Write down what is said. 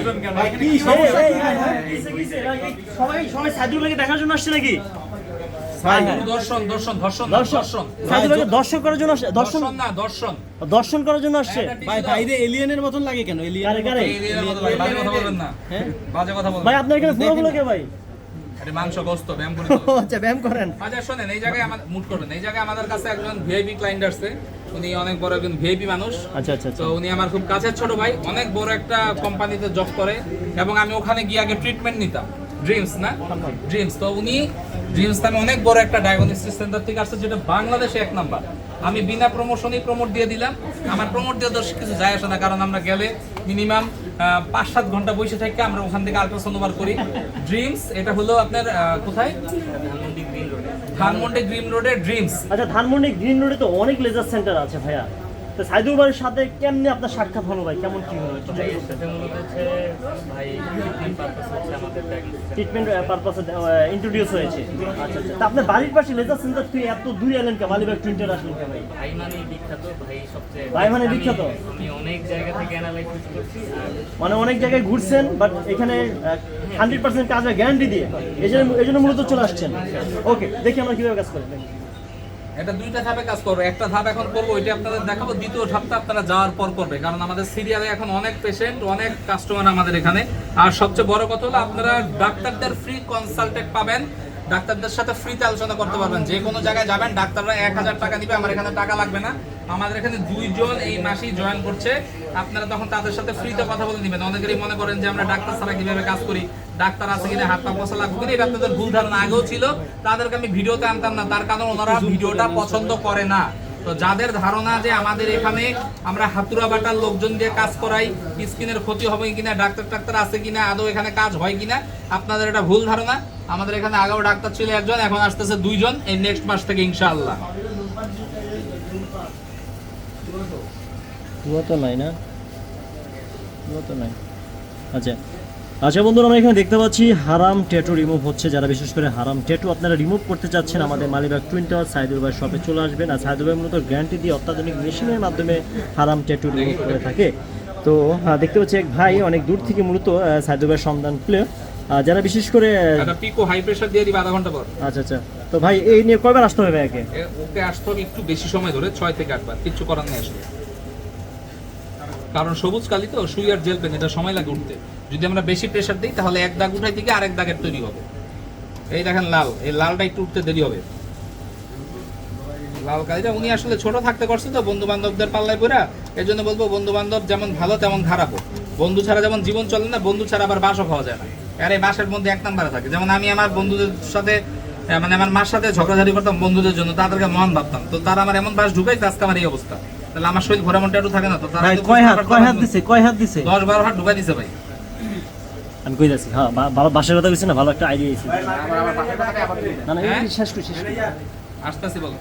ভাই ভাই, কি সমস্যা? এই, এই, এই, কিসে, কিসে? ভাই, এই, সবাই সবাই সাইদুল ভাইকে দেখার জন্য আসছে নাকি? হ্যাঁ। দর্শন দর্শন দর্শন দর্শন। দর্শন। করার জন্য আসছে দর্শন। দর্শন না দর্শন। দর্শন করার জন্য আসছে। ভাই বাইরে এলিয়েনের মতন লাগে কেন? এলিয়ান কারে? ভাই, বাজে কথা বলবেন না। হ্যাঁ? বাজে কথা বলবেন ভাই আপনার এখানে কে ভাই? আরে মাংস গোস্ত ব্যায়াম করে আচ্ছা ব্যায়াম করেন। আচ্ছা শোনেন এই জায়গায় আমার মুড করবেন। এই জায়গায় আমাদের কাছে একজন ভিআইপি ক্লায়েন্ট আসছে উনি অনেক বড় একজন ভিআইপি মানুষ। আচ্ছা আচ্ছা আচ্ছা। তো উনি আমার খুব কাছের ছোট ভাই। অনেক বড় একটা কোম্পানিতে জব করে এবং আমি ওখানে গিয়ে আগে ট্রিটমেন্ট নিতাম। ড্রিমস না? ড্রিমস তো উনি ড্রিমস নামে অনেক বড় একটা ডায়াগনস্টিক সেন্টার থেকে আসছে যেটা বাংলাদেশে এক নাম্বার। আমি বিনা প্রমোশনই প্রমোট দিয়ে দিলাম। আমার প্রমোট দিয়ে দোষ কিছু যায় আসে না কারণ আমরা গেলে মিনিমাম পাঁচ সাত ঘণ্টা বসে থেকে আমরা ওখান থেকে আলট্রাসাউন্ড করি। ড্রিমস এটা হলো আপনার আহ, কোথায়? ধানমন্ডি গ্রিন রোডে। ড্রিমস আচ্ছা ধানমন্ডি গ্রিন রোডে তো অনেক লেজার সেন্টার আছে ভাইয়া। তো সাইদুল ভাইয়ের সাথে কেমনে আপনার সাক্ষাৎ হলো ভাই? কেমন কি হলো? ট্রিটমেন্ট পারপাস ইন্ট্রোডিউস হয়েছে। আচ্ছা আচ্ছা। আপনার বাড়ির পাশে লেজার সেন্টার তুই এত দূরে এলেন কে মালিবাগ টুইন্টার আসলেন কে ভাই ভাই মানে বিখ্যাত ভাই সবচেয়ে ভাই মানে বিখ্যাত? আমি অনেক জায়গা থেকে অ্যানালাইসিস করছি মানে অনেক জায়গায় ঘুরছেন বাট এখানে হান্ড্রেড পার্সেন্ট কাজের গ্যারান্টি দিয়ে। এই জন্য এই জন্য মূলত চলে আসছেন। ওকে দেখি আমরা কীভাবে কাজ করি। এটা দুইটা ধাপে কাজ করব। একটা ধাপ এখন করব, ওইটা আপনাদের দেখাবো। দ্বিতীয় ধাপটা আপনারা যাওয়ার পর করবে। কারণ আমাদের সিরিয়ালে এখন অনেক পেশেন্ট অনেক কাস্টমার আমাদের এখানে। আর সবচেয়ে বড় কথা হলো, আপনারা ডাক্তারদের ফ্রি কনসালটেন্ট পাবেন। ডাক্তারদের সাথে ফ্রিতে আলোচনা করতে পারবেন। যে কোনো জায়গায় যাবেন, ডাক্তাররা এক হাজার টাকা দিবে আমার এখানে টাকা লাগবে না। আমাদের এখানে দুইজন এই মাসেই জয়েন করছে। আপনারা তখন তাদের সাথে ফ্রিতে কথা বলে নেবেন। অনেকেরই মনে করেন যে আমরা ডাক্তার ছাড়া কীভাবে কাজ করি, ডাক্তার আছে কিনা, হাত পা পয়সা লাগবে কিনা, এটা আপনাদের ভুল ধারণা আগেও ছিল। তাদেরকে আমি ভিডিওতে আনতাম না, তার কারণ ওনারা ভিডিওটা পছন্দ করে না। তো যাদের ধারণা যে আমাদের এখানে আমরা হাতুরা বাটার লোকজন দিয়ে কাজ করাই, স্কিনের ক্ষতি হবে কিনা, ডাক্তার টাক্তার আছে কিনা, আদৌ এখানে কাজ হয় কিনা, আপনাদের এটা ভুল ধারণা। আমাদের এখানে আগেও ডাক্তার ছিল একজন, এখন আসতেছে দুইজন, এই নেক্সট মাস থেকে ইনশাআল্লাহ। কুয়া তো নাই না? কুয়া তো নাই। আচ্ছা। আচ্ছা বন্ধুরা আমরা এখানে দেখতে পাচ্ছি হারাম ট্যাটু রিমুভ হচ্ছে। যারা বিশেষ করে হারাম ট্যাটু আপনারা রিমুভ করতে চাচ্ছেন আমাদের মালিবাগ টুইন টাওয়ার সাইদুল ভাই শপে চলে আসবেন। আর সাইদুল ভাই মূলত গ্যারান্টি দিয়ে অত্যাধুনিক মেশিনের মাধ্যমে হারাম ট্যাটু রিমুভ করে থাকে। তো দেখতে পাচ্ছি এক ভাই অনেক দূর থেকে মূলত সাইদুল ভাইয়ের সন্ধান পেলে। যারা বিশেষ করে পিকো হাই প্রেশার দিয়ে দিবে আধা ঘণ্টা পর। আচ্ছা আচ্ছা। তো ভাই এই নিয়ে কয়বার আসতে হবে একে ওকে আসতে হবে একটু বেশি সময় ধরে ছয় থেকে আটবার। কিচ্ছু করার নেই আসলে। কারণ সবুজ কালি তো সুই আর জেল পেন এটা সময় লাগে উঠতে। যদি আমরা বেশি প্রেশার দিই, তাহলে এক দাগ উঠাই থেকে আরেক দাগের তৈরি হবে। এই দেখেন লাল, এই লালটা একটু উঠতে দেরি হবে। লাল কালিটা, উনি আসলে ছোট থাকতে করছে তো বন্ধু বান্ধবদের পাল্লায় পড়া এর জন্য বলব বন্ধু বান্ধব যেমন ভালো, তেমন খারাপও। বন্ধু ছাড়া যেমন জীবন চলে না, বন্ধু ছাড়া আবার বাসও খাওয়া যায় না। আর এই বাসের মধ্যে এক নাম্বারে থাকে। যেমন আমি আমার বন্ধুদের সাথে মানে আমার মার সাথে ঝগড়াঝাড়ি করতাম বন্ধুদের জন্য, তাদেরকে মহান ভাবতাম। তো তারা আমার এমন বাস ঢুকাইতে আজকে আমার এই অবস্থা। তাহলে আমার শরীর ঘোরা মনটা একটু থাকে না তো তারা ভাই কয় হাত কয় হাত দিছে কয় হাত দিছে? 10 12 হাত ঢুকাই দিছে ভাই। আমি কই যাচ্ছি? হ্যাঁ বাসার কথা বলছি না ভালো একটা আইডিয়া আছে না না হ্যাঁ? শেষ করি শেষ করি। আসতেছি বলো।